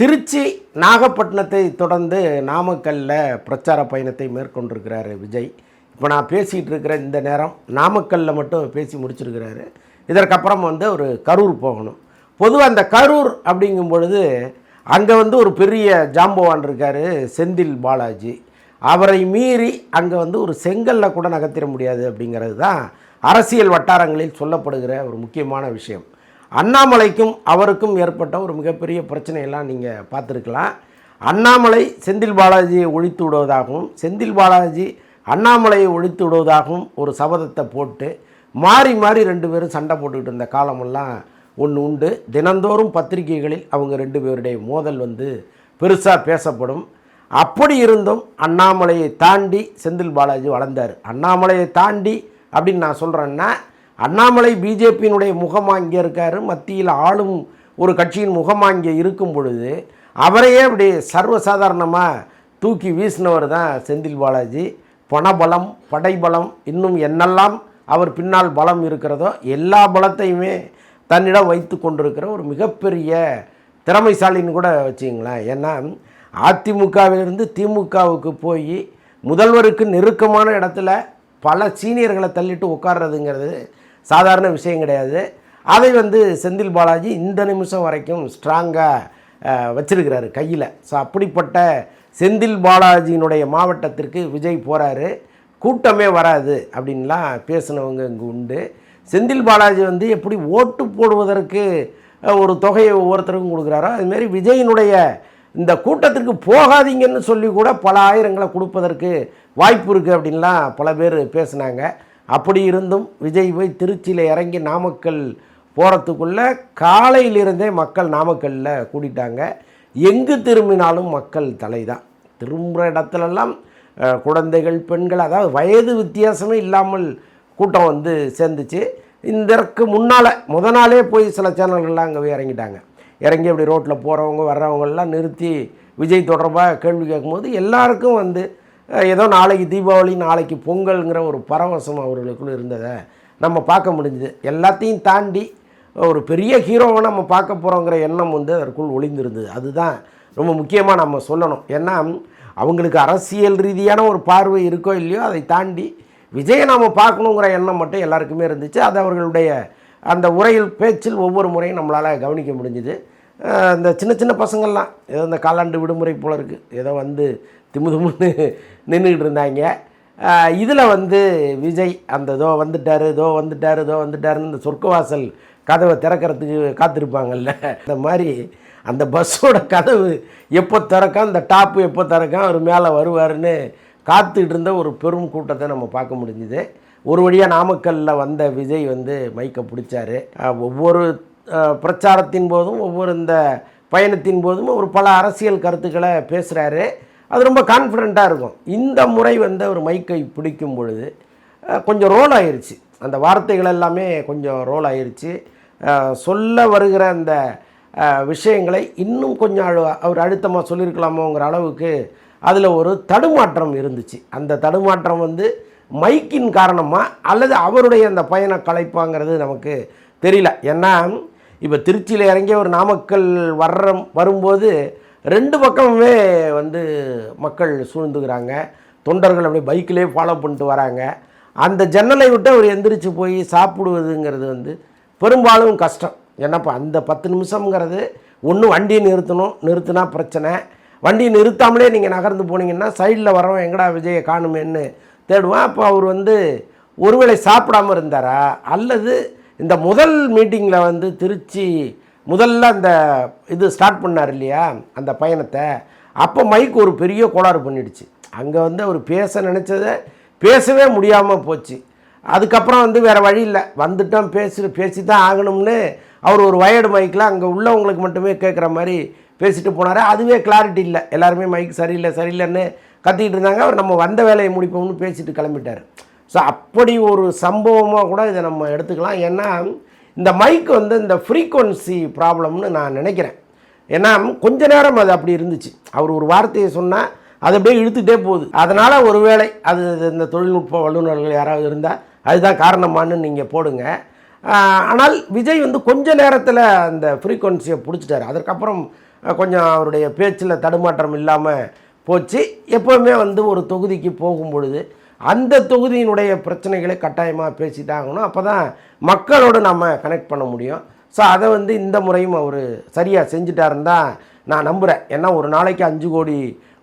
திருச்சி நாகப்பட்டினத்தை தொடர்ந்து நாமக்கல்லில் பிரச்சார பயணத்தை மேற்கொண்டிருக்கிறாரு விஜய். இப்போ நான் பேசிகிட்டு இருக்கிற இந்த நேரம் நாமக்கல்லில் மட்டும் பேசி முடிச்சிருக்கிறாரு. இதற்கப்புறம் வந்து ஒரு கரூர் போகணும். பொதுவாக அந்த கரூர் அப்படிங்கும் பொழுது அங்கே வந்து ஒரு பெரிய ஜாம்பவான் இருக்கார் செந்தில் பாலாஜி. அவரை மீறி அங்கே வந்து ஒரு செங்கல்ல கூட நகர்த்திட முடியாது அப்படிங்கிறது தான் அரசியல் வட்டாரங்களில் சொல்லப்படுகிற ஒரு முக்கியமான விஷயம். அண்ணாமலைக்கும் அவருக்கும் ஏற்பட்ட ஒரு மிகப்பெரிய பிரச்சனையெல்லாம் நீங்கள் பார்த்துருக்கலாம். அண்ணாமலை செந்தில் பாலாஜியை ஒழித்து விடுவதாகவும் செந்தில் பாலாஜி அண்ணாமலையை ஒழித்து விடுவதாகவும் ஒரு சபதத்தை போட்டு மாறி மாறி ரெண்டு பேரும் சண்டை போட்டுக்கிட்டு இருந்த காலமெல்லாம் ஒன்று உண்டு. தினந்தோறும் பத்திரிகைகளில் அவங்க ரெண்டு பேருடைய மோதல் வந்து பெருசாக பேசப்படும். அப்படி இருந்தும் அண்ணாமலையை தாண்டி செந்தில் பாலாஜி வளர்ந்தார். அண்ணாமலையை தாண்டி அப்படின்னு நான் சொல்கிறேன்னா அண்ணாமலை பிஜேபியினுடைய முகமாக இங்கே இருக்கார் மத்தியில் ஆளும் ஒரு கட்சியின் முகமாக இங்கே இருக்கும் பொழுது அவரையே அப்படி சர்வசாதாரணமாக தூக்கி வீசினவர் தான் செந்தில் பாலாஜி. பணபலம் படைபலம் இன்னும் என்னெல்லாம் அவர் பின்னால் பலம் இருக்கிறதோ எல்லா பலத்தையுமே தன்னிடம் வைத்து கொண்டிருக்கிற ஒரு மிகப்பெரிய திறமைசாலின்னு கூட வச்சிங்களேன் ஏன்னா அதிமுகவிலிருந்து திமுகவுக்கு போய் முதல்வருக்கு நெருக்கமான இடத்துல பல சீனியர்களை தள்ளிட்டு உட்கார்றதுங்கிறது சாதாரண விஷயம் கிடையாது. அதை வந்து செந்தில் பாலாஜி இந்த நிமிஷம் வரைக்கும் ஸ்ட்ராங்காக வச்சிருக்கிறாரு கையில். ஸோ அப்படிப்பட்ட செந்தில் பாலாஜியினுடைய மாவட்டத்திற்கு விஜய் போகிறாரு கூட்டமே வராது அப்படின்லாம் பேசினவங்க இங்கே உண்டு. செந்தில் பாலாஜி வந்து எப்படி ஓட்டு போடுவதற்கு ஒரு தொகையை ஒவ்வொருத்தருக்கும் கொடுக்குறாரோ அதுமாரி விஜயினுடைய இந்த கூட்டத்திற்கு போகாதீங்கன்னு சொல்லி கூட பல ஆயிரங்களை கொடுப்பதற்கு வாய்ப்பு இருக்குது அப்படின்லாம் பல பேர் பேசுனாங்க. அப்படி இருந்தும் விஜய் போய் திருச்சியில் இறங்கி நாமக்கல் போகிறதுக்குள்ளே காலையிலிருந்தே மக்கள் நாமக்கல்லில் கூட்டிட்டாங்க எங்கு திரும்பினாலும் மக்கள் தலை தான் திரும்புகிற இடத்துலலாம் குழந்தைகள் பெண்கள் அதாவது வயது வித்தியாசமே இல்லாமல் கூட்டம் வந்து சேர்ந்துச்சு. இதற்கு முன்னால் முத நாளே போய் சில சேனல்கள்லாம் அங்கே போய் இறங்கிட்டாங்க. இறங்கி அப்படி ரோட்டில் போகிறவங்க வர்றவங்கெல்லாம் நிறுத்தி விஜய் தொடர்பாக கேள்வி கேட்கும்போது எல்லாருக்கும் வந்து ஏதோ நாளைக்கு தீபாவளி நாளைக்கு பொங்கல்ங்கிற ஒரு பரவசம் அவர்களுக்குள்ளே இருந்ததை நம்ம பார்க்க முடிஞ்சுது. எல்லாத்தையும் தாண்டி ஒரு பெரிய ஹீரோவை நம்ம பார்க்க போகிறோங்கிற எண்ணம் வந்து அதற்குள் ஒளிந்திருந்தது. அதுதான் ரொம்ப முக்கியமாக நம்ம சொல்லணும். ஏன்னா அவங்களுக்கு அரசியல் ரீதியான ஒரு பார்வை இருக்கோ இல்லையோ அதை தாண்டி விஜயை நாம் பார்க்கணுங்கிற எண்ணம் மட்டும் எல்லாருக்குமே இருந்துச்சு. அது அவர்களுடைய அந்த உரையில் பேச்சில் ஒவ்வொரு முறையும் நம்மளால் கவனிக்க முடிஞ்சுது. இந்த சின்ன சின்ன பசங்கள்லாம். ஏதோ இந்த காலாண்டு விடுமுறை போல இருக்குது ஏதோ வந்து திமு திமுன்னு நின்றுக்கிட்டு இருந்தாங்க. இதில் வந்து விஜய் அந்த இதோ வந்துட்டார் இதோ வந்துட்டார் இதோ வந்துட்டாருன்னு இந்த சொர்க்கவாசல் கதவை திறக்கிறதுக்கு காத்திருப்பாங்கல்ல. இந்த மாதிரி அந்த பஸ்ஸோட கதவு எப்போ திறக்கும் அந்த டாப்பு எப்போ திறக்கும் அவர் மேலே வருவாருன்னு காத்துக்கிட்டு இருந்த ஒரு பெரும் கூட்டத்தை நம்ம பார்க்க முடிஞ்சுது. ஒரு வழியாக நாமக்கல்லில் வந்த விஜய் வந்து மைக்கை பிடிச்சாரு. ஒவ்வொரு பிரச்சாரத்தின் போதும் ஒவ்வொரு இந்த பயணத்தின் போதும் ஒரு பல அரசியல் கருத்துக்களை பேசுகிறாரு அது ரொம்ப கான்ஃபிடெண்ட்டாக இருக்கும். இந்த முறை வந்து அவர் மைக்கை பிடிக்கும் பொழுது கொஞ்சம் ரோல் ஆயிருச்சு. அந்த வார்த்தைகள் எல்லாமே கொஞ்சம் ரோல் ஆயிருச்சு. சொல்ல வருகிற அந்த விஷயங்களை இன்னும் கொஞ்சம் அழு அவர் அழுத்தமாக சொல்லியிருக்கலாமோங்கிற அளவுக்கு அதில் ஒரு தடுமாற்றம் இருந்துச்சு. அந்த தடுமாற்றம் வந்து மைக்கின் காரணமாக அல்லது அவருடைய அந்த பயண கலைப்பாங்கிறது நமக்கு தெரியல. ஏன்னா இப்போ திருச்சியில் இறங்கி ஒரு நாமக்கல் வர்ற வரும்போது ரெண்டு பக்கமுமே வந்து மக்கள் சூழ்ந்துக்கிறாங்க. தொண்டர்கள் அப்படியே பைக்கிலே ஃபாலோ பண்ணிட்டு வராங்க. அந்த ஜன்னலை விட்டு அவர் எந்திரிச்சு போய் சாப்பிடுவதுங்கிறது வந்து பெரும்பாலும் கஷ்டம். ஏன்னாப்பா அந்த பத்து நிமிஷம்ங்கிறது ஒன்று வண்டியை நிறுத்தணும் நிறுத்தினா பிரச்சனை. வண்டியை நிறுத்தாமலே நீங்கள் நகர்ந்து போனீங்கன்னா சைடில் வரோம் எங்கடா விஜயை காணுமேன்னு தேடுவேன். அப்போ அவர் வந்து ஒருவேளை சாப்பிடாம இருந்தாரா? அல்லது இந்த முதல் மீட்டிங்கில் வந்து திருச்சி முதல்ல அந்த இது ஸ்டார்ட் பண்ணார் இல்லையா? அந்த பயணத்தை. அப்போ மைக் ஒரு பெரிய கோளாறு பண்ணிடுச்சு. அங்கே வந்து அவர் பேச நினச்சதை பேசவே முடியாமல் போச்சு. அதுக்கப்புறம் வந்து வேறு வழி இல்லை. வந்துட்டோம் பேசி பேசி தான் ஆகணும்னு அவர் ஒரு வயர்டு மைக்கில் அங்கே உள்ளவங்களுக்கு மட்டுமே கேட்குற மாதிரி பேசிட்டு போனார். அதுவே கிளாரிட்டி இல்லை. எல்லாருமே மைக் சரியில்லை சரியில்லைன்னு கத்திக்கிட்டு இருந்தாங்க. அவர் நம்ம வந்த வேலையை முடிப்போம்னு பேசிட்டு கிளம்பிட்டார். ஸோ அப்படி ஒரு சம்பவமாக கூட இதை நம்ம எடுத்துக்கலாம். ஏன்னா இந்த மைக் வந்து இந்த ஃப்ரீக்குவன்சி ப்ராப்ளம்னு நான் நினைக்கிறேன். ஏன்னா கொஞ்ச நேரம் அது அப்படி இருந்துச்சு. அவர் ஒரு வார்த்தையை சொன்னால் அது அப்படியே இழுத்துட்டே போகுது. அதனால் ஒருவேளை அது இந்த தொழில்நுட்ப வல்லுநர்கள் யாராவது இருந்தால் அதுதான் காரணமான்னு நீங்கள் போடுங்க. ஆனால் விஜய் வந்து கொஞ்ச நேரத்தில் அந்த ஃப்ரீக்குவன்சியை பிடிச்சிட்டார். அதற்கப்புறம் கொஞ்சம் அவருடைய பேச்சில் தடுமாற்றம் இல்லாமல் போச்சு. எப்போவுமே வந்து ஒரு தொகுதிக்கு போகும் பொழுது அந்த தொகுதியினுடைய பிரச்சனைகளை கட்டாயமாக பேசிட்டாங்கன்னா அப்போ தான் மக்களோடு நம்ம கனெக்ட் பண்ண முடியும். ஸோ அதை வந்து இந்த முறையும் அவர் சரியாக செஞ்சுட்டாருன்னு தான் நான் நம்புகிறேன் ஏன்னா ஒரு நாளைக்கு அஞ்சு கோடி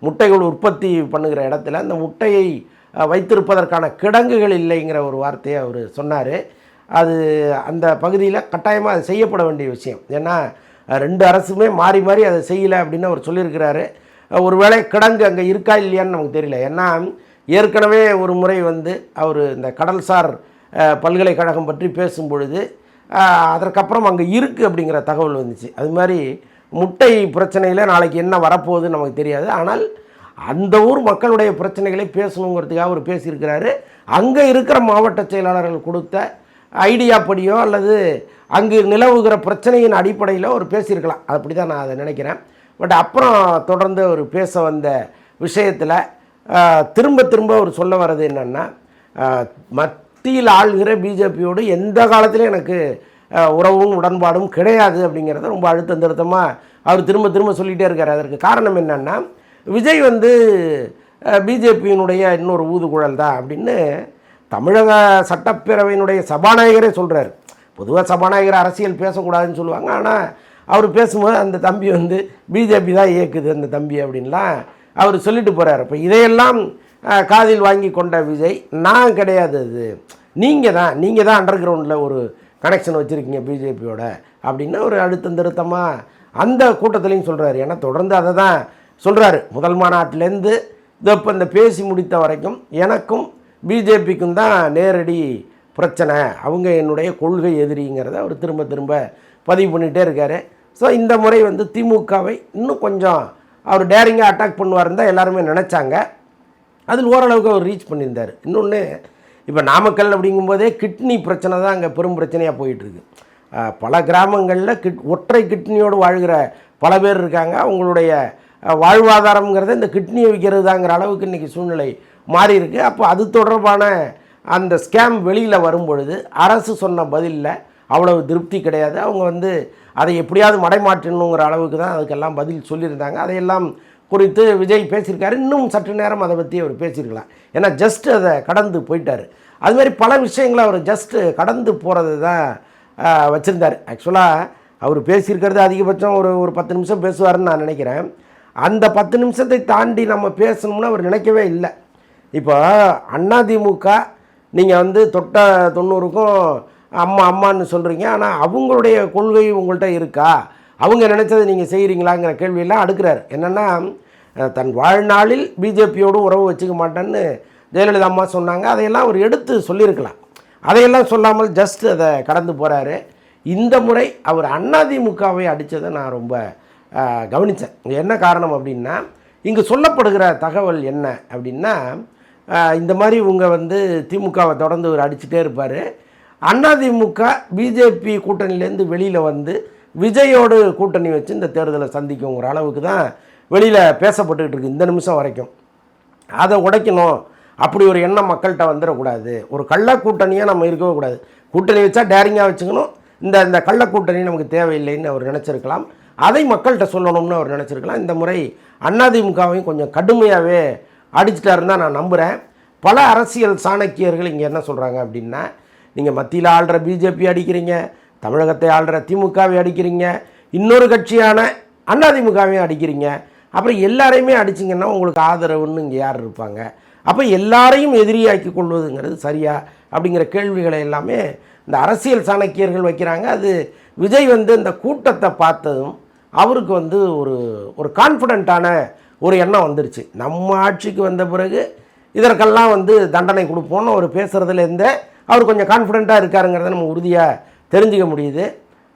முட்டைகள் உற்பத்தி பண்ணுகிற இடத்துல அந்த முட்டையை வைத்திருப்பதற்கான கிடங்குகள் இல்லைங்கிற ஒரு வார்த்தையை அவர் சொன்னார். அது அந்த பகுதியில் கட்டாயமாக அது செய்யப்பட வேண்டிய விஷயம். ஏன்னா ரெண்டு அரசுமே மாறி மாறி அதை செய்யலை அப்படின்னு அவர் சொல்லியிருக்கிறாரு. ஒருவேளை கிடங்கு அங்கே இருக்கா இல்லையான்னு நமக்கு தெரியல. ஏன்னா ஏற்கனவே ஒரு முறை வந்து அவர் இந்த கடல்சார் பல்கலைக்கழகம் பற்றி பேசும் பொழுது அதற்கப்புறம் அங்கே இருக்குது அப்படிங்கிற தகவல் வந்துச்சு. அது மாதிரி முட்டை பிரச்சனையில் நாளைக்கு என்ன வரப்போகுதுன்னு நமக்கு தெரியாது. ஆனால் அந்த ஊர் மக்களுடைய பிரச்சனைகளை பேசணுங்கிறதுக்காக அவர் பேசியிருக்கிறாரு. அங்கே இருக்கிற மாவட்ட செயலாளர்கள் கொடுத்த ஐடியா படியோ அல்லது அங்கு நிலவுகிற பிரச்சனையின் அடிப்படையில் அவர் பேசியிருக்கலாம். அப்படி தான் நான் அதை நினைக்கிறேன். பட் அப்புறம் தொடர்ந்து அவர் பேச வந்த விஷயத்தில் திரும்ப திரும்ப அவர் சொல்ல வர்றது என்னென்னா மத்தியில் ஆள்கிற பிஜேபியோடு எந்த காலத்திலும் எனக்கு உறவும் உடன்பாடும் கிடையாது அப்படிங்கிறத ரொம்ப அழுத்தம் திருத்தமாக அவர் திரும்ப திரும்ப சொல்லிகிட்டே இருக்கார். அதற்கு காரணம் என்னென்னா விஜய் வந்து பிஜேபியினுடைய இன்னொரு ஊதுகுழல் தான் அப்படின்னு தமிழக சட்டப்பேரவையினுடைய சபாநாயகரே சொல்கிறார் பொதுவாக சபாநாயகர் அரசியல் பேசக்கூடாதுன்னு சொல்லுவாங்க. ஆனால் அவர் பேசும்போது அந்த தம்பி வந்து பிஜேபி தான் இயக்குது அந்த தம்பி அப்படின்லாம் அவர் சொல்லிட்டு போகிறார் இப்போ இதையெல்லாம் காதில் வாங்கி கொண்ட விஜய் நான் கிடையாது அது. நீங்கள் தான் நீங்கள் தான் அண்டர் கிரவுண்டில் ஒரு கனெக்ஷன் வச்சுருக்கீங்க பிஜேபியோட அப்படின்னு ஒரு அழுத்தம் திருத்தமாக அந்த கூட்டத்திலையும் சொல்கிறாரு ஏன்னா தொடர்ந்து அதை தான் சொல்கிறாரு முதல் மாநாட்டிலேருந்து இதோ இப்போ இந்த பேசி முடித்த வரைக்கும் எனக்கும் பிஜேபிக்கும் தான் நேரடி பிரச்சனை. அவங்க என்னுடைய கொள்கை எதிரிங்கிறத அவர் திரும்ப திரும்ப பதிவு பண்ணிகிட்டே இருக்கார். ஸோ இந்த முறை வந்து திமுகவை இன்னும் கொஞ்சம் அவர் டேரிங்காக அட்டாக் பண்ணுவார்னு தான் எல்லாருமே நினச்சாங்க. அதில் ஓரளவுக்கு அவர் ரீச் பண்ணியிருந்தார். இன்னொன்று இப்போ நாமக்கல் அப்படிங்கும்போதே கிட்னி பிரச்சனை தான் அங்கே பெரும் பிரச்சனையாக போயிட்டுருக்கு. பல கிராமங்களில் கிட் ஒற்றை கிட்னியோடு வாழ்கிற பல பேர் இருக்காங்க. அவங்களுடைய அஹ், வாழ்வாதாரம்ங்கிறத இந்த கிட்னியை விற்கிறது தாங்கிற அளவுக்கு இன்றைக்கி சூழ்நிலை மாறி இருக்குது அப்போ அது தொடர்பான அந்த ஸ்கேம் வெளியில் வரும்பொழுது அரசு சொன்ன பதிலில் அவ்வளவு திருப்தி கிடையாது. அவங்க வந்து அதை எப்படியாவது மடைமாற்றணுங்கிற அளவுக்கு தான் அதுக்கெல்லாம் பதில் சொல்லியிருந்தாங்க. அதையெல்லாம் குறித்து விஜய் பேசியிருக்காரு. இன்னும் சற்று நேரம் அதை பற்றி அவர் பேசியிருக்கலாம். ஏன்னா ஜஸ்ட் அதை கடந்து போயிட்டார். அது மாதிரி பல விஷயங்களை அவர் ஜஸ்ட்டு கடந்து போகிறது தான் வச்சுருந்தார். ஆக்சுவலாக அவர் பேசியிருக்கிறது அதிகபட்சம் ஒரு ஒரு பத்து நிமிஷம் பேசுவாருன்னு நான் நினைக்கிறேன். அந்த பத்து நிமிஷத்தை தாண்டி நம்ம பேசணும்னு அவர் நினைக்கவே இல்லை. இப்போ அதிமுக நீங்கள் வந்து தொட்ட தொண்ணூறுக்கும் அம்மா அம்மான்னு சொல்கிறீங்க ஆனால் அவங்களுடைய கொள்கை உங்கள்கிட்ட இருக்கா? அவங்க நினச்சதை நீங்கள் செய்கிறீங்களாங்கிற கேள்வியெல்லாம் அடுக்கிறார். என்னென்னா தன் வாழ்நாளில் பிஜேபியோடு உறவு வச்சுக்க மாட்டேன்னு ஜெயலலிதா அம்மா சொன்னாங்க. அதையெல்லாம் அவர் எடுத்து சொல்லியிருக்கலாம். அதையெல்லாம் சொல்லாமல் ஜஸ்ட் அதை கடந்து போகிறாரு இந்த முறை அவர் அதிமுகவை அடித்ததை நான் ரொம்ப கவனித்தேன் என்ன காரணம் அப்படின்னா இங்கு சொல்லப்படுகிற தகவல் என்ன அப்படின்னா இந்த மாதிரி இவங்க வந்து திமுகவை தொடர்ந்து ஒரு அடிச்சுட்டே இருப்பார். அதிமுக பிஜேபி கூட்டணியிலேருந்து வெளியில் வந்து விஜயோடு கூட்டணி வச்சு இந்த தேர்தலை சந்திக்குங்கிற அளவுக்கு தான் வெளியில் பேசப்பட்டுக்கிட்டு இருக்கு இந்த நிமிஷம் வரைக்கும். அதை உடைக்கணும். அப்படி ஒரு எண்ணம் மக்கள்கிட்ட வந்துடக்கூடாது. ஒரு கள்ள கூட்டணியாக நம்ம இருக்கவே கூடாது. கூட்டணி வச்சா டேரிங்காக வச்சுக்கணும். இந்த இந்த கள்ள கூட்டணி நமக்கு தேவையில்லைன்னு அவர் நினச்சிருக்கலாம். அதை மக்கள்கிட்ட சொல்லணும்னு அவர் நினச்சிருக்கலாம். இந்த முறை அதிமுகவையும் கொஞ்சம் கடுமையாகவே அடிச்சிட்டாருன்னு தான் நான் நம்புகிறேன் பல அரசியல் சாணக்கியர்கள் இங்கே என்ன சொல்கிறாங்க அப்படின்னா நீங்கள் மத்தியில் ஆள்ற பிஜேபி அடிக்கிறீங்க தமிழகத்தை ஆள்ற திமுகவை அடிக்கிறீங்க இன்னொரு கட்சியான அதிமுகவையும் அடிக்கிறீங்க. அப்புறம் எல்லாரையுமே அடிச்சிங்கன்னா உங்களுக்கு ஆதரவுன்னு இங்கே யார் இருப்பாங்க? அப்போ எல்லாரையும் எதிரியாக்கி கொள்வதுங்கிறது சரியா? அப்படிங்கிற கேள்விகளை எல்லாமே இந்த அரசியல் சாணக்கியர்கள் வைக்கிறாங்க. அது விஜய் வந்து இந்த கூட்டத்தை பார்த்ததும் அவருக்கு வந்து ஒரு ஒரு கான்ஃபிடண்ட்டான ஒரு எண்ணம் வந்துருச்சு. நம்ம ஆட்சிக்கு வந்த பிறகு இதற்கெல்லாம் வந்து தண்டனை கொடுப்போம்னு அவர் பேசுகிறதுலேருந்தே அவர் கொஞ்சம் கான்ஃபிடெண்ட்டாக இருக்காருங்கிறத நம்ம உறுதியாக தெரிஞ்சுக்க முடியுது.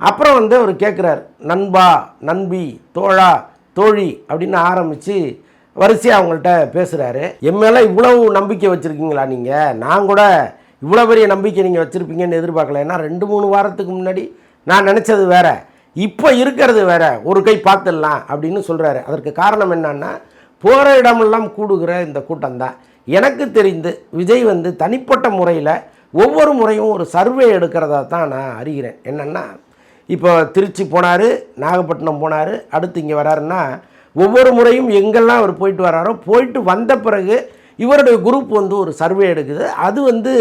அப்புறம் வந்து அவர் கேட்குறார் நண்பா நண்பி தோழா தோழி அப்படின்னு ஆரம்பித்து வரிசையாக அவங்கள்ட்ட பேசுகிறாரு என் மேலே இவ்வளவு நம்பிக்கை வச்சுருக்கீங்களா நீங்கள் நான் கூட இவ்வளோ பெரிய நம்பிக்கை நீங்கள் வச்சுருப்பீங்கன்னு எதிர்பார்க்கல. ஏன்னா ரெண்டு மூணு வாரத்துக்கு முன்னாடி நான் நினச்சது வேறு. இப்போ இருக்கிறது வேற. ஒரு கை பார்த்துடலாம் அப்படின்னு சொல்கிறாரு அதற்கு காரணம் என்னன்னா போகிற இடமெல்லாம் கூடுகிற இந்த கூட்டம் தான். எனக்கு தெரிந்து விஜய் வந்து தனிப்பட்ட முறையில் ஒவ்வொரு முறையும் ஒரு சர்வே எடுக்கிறதா தான் நான் அறிகிறேன். என்னென்னா இப்போ திருச்சி போனார் நாகப்பட்டினம் போனார் அடுத்து இங்கே வராருன்னா ஒவ்வொரு முறையும் எங்கெல்லாம் அவர் போயிட்டு வராரோ போயிட்டு வந்த பிறகு இவருடைய குரூப் வந்து ஒரு சர்வே எடுக்குது. அது வந்து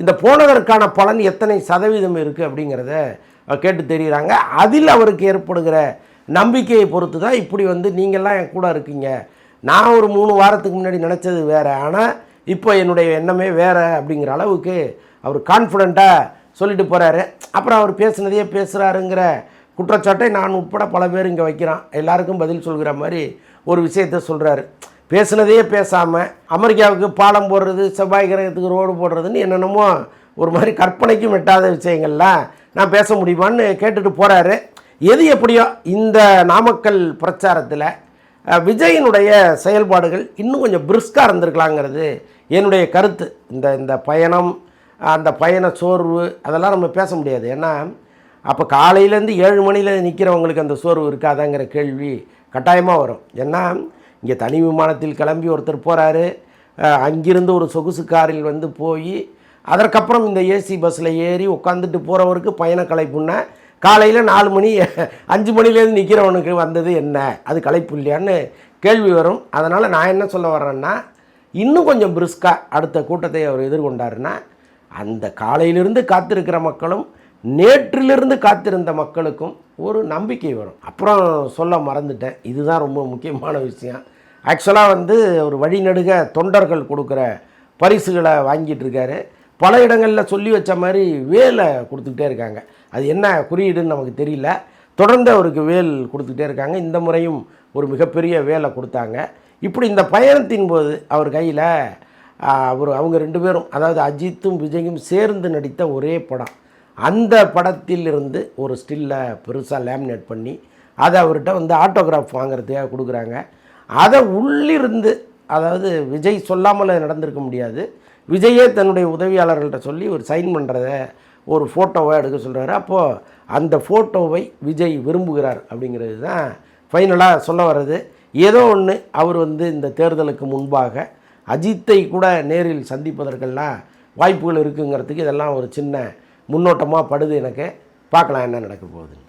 இந்த போனதற்கான பலன் எத்தனை சதவீதம் இருக்குது அப்படிங்கிறத கேட்டு தெரிகிறாங்க அதில் அவருக்கு ஏற்படுகிற நம்பிக்கையை பொறுத்து தான் இப்படி வந்து நீங்கள்லாம் என் கூட இருக்கீங்க. நான் ஒரு மூணு வாரத்துக்கு முன்னாடி நினச்சது வேறு ஆனால் இப்போ என்னுடைய எண்ணமே வேறு அப்படிங்கிற அளவுக்கு அவர் கான்ஃபிடண்ட்டாக சொல்லிட்டு போகிறாரு அப்புறம் அவர் பேசுனதையே பேசுகிறாருங்கிற குற்றச்சாட்டை நான் உட்பட பல பேர் இங்கே வைக்கிறான். எல்லாருக்கும் பதில் சொல்கிற மாதிரி ஒரு விஷயத்த சொல்கிறாரு பேசுனதையே பேசாமல் அமெரிக்காவுக்கு பாலம் போடுறது செவ்வாய் கிரகத்துக்கு ரோடு போடுறதுன்னு என்னென்னமோ ஒரு மாதிரி கற்பனைக்கும் எட்டாத விஷயங்கள்லாம் நான் பேச முடியுமான்னு கேட்டுட்டு போகிறாரு எது எப்படியோ இந்த நாமக்கல் பிரச்சாரத்தில் விஜயினுடைய செயல்பாடுகள் இன்னும் கொஞ்சம் பிரிஸ்காக இருந்திருக்கலாங்கிறது என்னுடைய கருத்து. இந்த இந்த பயணம் அந்த பயண சோர்வு அதெல்லாம் நம்ம பேச முடியாது. ஏன்னா அப்போ காலையிலேருந்து ஏழு மணியில் நிற்கிறவங்களுக்கு அந்த சோர்வு இருக்காதாங்கிற கேள்வி கட்டாயமாக வரும். ஏன்னா இங்கே தனி விமானத்தில் கிளம்பி ஒருத்தர் போகிறாரு அங்கிருந்து ஒரு சொகுசு காரில் வந்து போய் அதற்கப்புறம் இந்த ஏசி பஸ்ஸில் ஏறி உட்காந்துட்டு போகிறவருக்கு பயண களைப்புன்னா காலையில் நாலு மணி அஞ்சு மணிலேருந்து நிற்கிறவனுக்கு வந்தது என்ன? அது களைப்பு இல்லையான்னு கேள்வி வரும். அதனால் நான் என்ன சொல்ல வர்றேன்னா இன்னும் கொஞ்சம் பிரிஸ்காக அடுத்த கூட்டத்தை அவர் எதிர்கொண்டாருன்னா அந்த காலையிலிருந்து காத்திருக்கிற மக்களும் நேற்றிலிருந்து காத்திருந்த மக்களுக்கும் ஒரு நம்பிக்கை வரும். அப்புறம் சொல்ல மறந்துட்டேன். இதுதான் ரொம்ப முக்கியமான விஷயம். ஆக்சுவலாக வந்து ஒரு வழிநடுக தொண்டர்கள் கொடுக்குற பரிசுகளை வாங்கிட்டு இருக்காரு. பல இடங்களில் சொல்லி வச்ச மாதிரி வேலை கொடுத்துக்கிட்டே இருக்காங்க. அது என்ன குறியீடுன்னு நமக்கு தெரியல. தொடர்ந்து அவருக்கு வேல் கொடுத்துக்கிட்டே இருக்காங்க. இந்த முறையும் ஒரு மிகப்பெரிய வேலை கொடுத்தாங்க. இப்படி இந்த பயணத்தின் போது அவர் கையில் அவர் அவங்க ரெண்டு பேரும் அதாவது அஜித்தும் விஜயும் சேர்ந்து நடித்த ஒரே படம். அந்த படத்தில் இருந்து ஒரு ஸ்டில்லை பெருசாக லேமினேட் பண்ணி அதை அவர்கிட்ட வந்து ஆட்டோகிராஃப் வாங்குறதுக்காக கொடுக்குறாங்க. அதை உள்ளிருந்து அதாவது விஜய் சொல்லாமல் நடந்திருக்க முடியாது. விஜயே தன்னுடைய உதவியாளர்கள்ட்ட சொல்லி ஒரு சைன் பண்ணுறத ஒரு ஃபோட்டோவை எடுக்க சொல்கிறாரு அப்போது அந்த ஃபோட்டோவை விஜய் விரும்புகிறார் அப்படிங்கிறது தான் ஃபைனலாக சொல்ல வர்றது. ஏதோ ஒன்று அவர் வந்து இந்த தேர்தலுக்கு முன்பாக அஜித்தை கூட நேரில் சந்திப்பதற்கெல்லாம் வாய்ப்புகள் இருக்குங்கிறதுக்கு இதெல்லாம் ஒரு சின்ன முன்னோட்டமாக படுது எனக்கு. பார்க்கலாம் என்ன நடக்க போகுதுன்னு.